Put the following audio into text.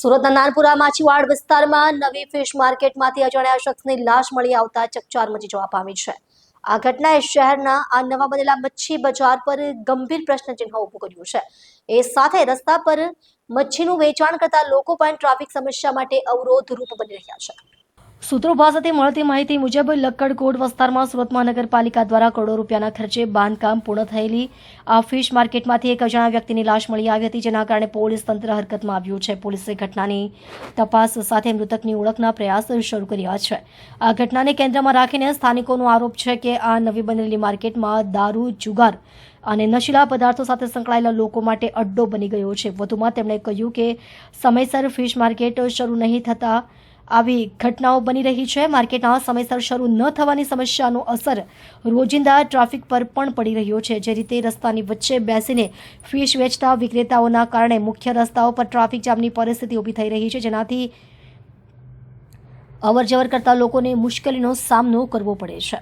સુરતના નાનપુરા માછીવાડ વિસ્તારમાં નવી ફિશ માર્કેટમાંથી અજાણ્યા શખ્સની લાશ મળી આવતા ચકચાર મચી જવા પામી છે. આ ઘટનાએ શહેરના આ નવા બનેલા મચ્છી બજાર પર ગંભીર પ્રશ્નચિહ્ન ઊભું કર્યું છે. એ સાથે રસ્તા પર મચ્છીનું વેચાણ કરતા લોકો પણ ટ્રાફિક સમસ્યા માટે અવરોધ રૂપ બની રહ્યા છે. સૂત્રો પાસેથી મળતી માહિતી મુજબ લક્કડકોટ વિસ્તારમાં સુરત મહાનગરપાલિકા દ્વારા કરોડો રૂપિયાના ખર્ચે બાંધકામ પૂર્ણ થયેલી આ ફિશ માર્કેટમાંથી એક અજાણ્યા વ્યક્તિની લાશ મળી આવી હતી, જેના કારણે પોલીસ તંત્ર હરકતમાં આવ્યું છે. પોલીસે ઘટનાની તપાસ સાથે મૃતકની ઓળખના પ્રયાસ શરૂ કર્યા છે. આ ઘટનાને કેન્દ્રમાં રાખીને સ્થાનિકોનો આરોપ છે કે આ નવી બનેલી માર્કેટમાં દારૂ, જુગાર અને નશીલા પદાર્થો સાથે સંકળાયેલા લોકો માટે અડ્ડો બની ગયો છે. વધુમાં તેમણે કહ્યું કે, સમયસર ફિશ માર્કેટ શરૂ નહીં થતા આવી ઘટનાઓ બની રહી છે. માર્કેટના સમયસર શરૂ ન થવાની સમસ્યાનો અસર રોજિંદા ટ્રાફિક પર પણ પડી રહ્યો છે. જે રીતે રસ્તાની વચ્ચે બેસીને ફિશ વેચતા વિક્રેતાઓના કારણે મુખ્ય રસ્તાઓ પર ટ્રાફિક જામની પરિસ્થિતિ ઊભી થઈ રહી છે. જેનાથી અવરજવર કરતા લોકોને મુશ્કેલીનો સામનો કરવો પડે છે.